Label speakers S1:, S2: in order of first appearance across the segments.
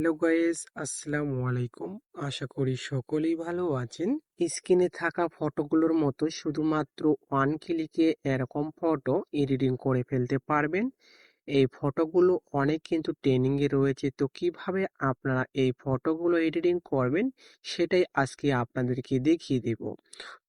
S1: Hello guys আসসালামু আলাইকুম। আশা করি সকলেই ভালো আছেন। স্ক্রিনে থাকা ফটোগুলোর মতো শুধুমাত্র ওয়ান ক্লিকে এরকম ফটো এডিটিং করে ফেলতে পারবেন। এই ফটোগুলো অনেক কিন্তু ট্রেনিংয়ে রয়েছে। তো কীভাবে আপনারা এই ফটোগুলো এডিটিং করবেন, সেটাই আজকে আপনাদেরকে দেখিয়ে দেব।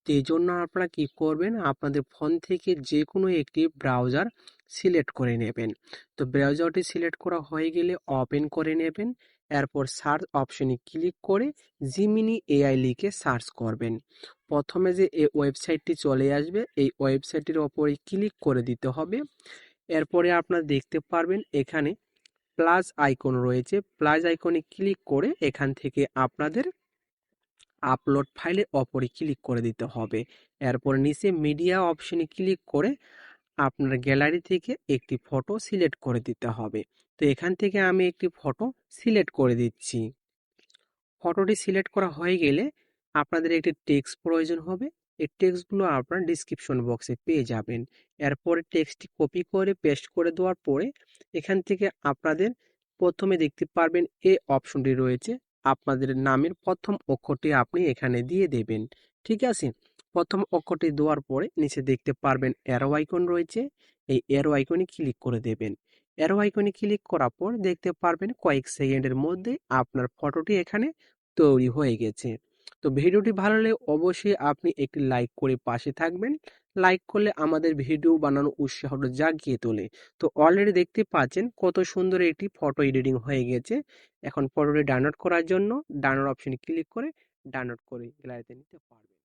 S1: তো জন্য আপনারা কি করবেন, আপনাদের ফোন থেকে যে কোনো একটি ব্রাউজার সিলেক্ট করে নেবেন। তো ব্রাউজারটি সিলেক্ট করা হয়ে গেলে ওপেন করে নেবেন, এরপর সার্চ অপশনে ক্লিক করে জিমিনি এআই লিখে সার্চ করবেন। প্রথমে যে এই ওয়েবসাইটটি চলে আসবে, এই ওয়েবসাইটের ওপরে ক্লিক করে দিতে হবে। এরপরে আপনারা দেখতে পারবেন এখানে প্লাস আইকন রয়েছে প্লাস আইকনে ক্লিক করে এখান থেকে আপনাদের আপলোড ফাইলের ওপরে ক্লিক করে দিতে হবে। এরপর নিচে মিডিয়া অপশনে ক্লিক করে আপনার গ্যালারি থেকে একটি ফটো সিলেক্ট করে দিতে হবে। তো এখান থেকে আমি একটি ফটো সিলেক্ট করে দিচ্ছি। ফটোটি সিলেক্ট করা হয়ে গেলে আপনাদের একটি টেক্সট প্রয়োজন হবে। এই টেক্সটগুলো আপনার ডিসক্রিপশন বক্সে পেয়ে যাবেন। এরপরে টেক্সটটি কপি করে পেস্ট করে দেওয়ার পরে এখান থেকে আপনাদের প্রথমে দেখতে পারবেন এ অপশনটি রয়েছে। আপনাদের নামের প্রথম অক্ষরটি আপনি এখানে দিয়ে দেবেন। ঠিক আছে? প্রথম অক্ষরটি দেওয়ার পরে নিচে দেখতে পারবেন অ্যারো আইকন রয়েছে। এই অ্যারো আইকনে ক্লিক করে দেবেন। অ্যারো আইকনে ক্লিক করার পর দেখতে পারবেন কয়েক সেকেন্ডের মধ্যে আপনার ফটোটি এখানে তৈরি হয়ে গেছে। তো ভিডিওটি ভালো লাগলে অবশ্যই আপনি একটি লাইক করে পাশে থাকবেন। লাইক করলে আমাদের ভিডিও বানানোর উৎসাহটা জাগিয়ে তোলে। তো অলরেডি দেখতে পাচ্ছেন কত সুন্দর একটি ফটো এডিটিং হয়ে গেছে। এখন ফটোটি ডাউনলোড করার জন্য ডাউনলোড অপশনে ক্লিক করে ডাউনলোড করে গ্যালারিতে নিতে পারবেন।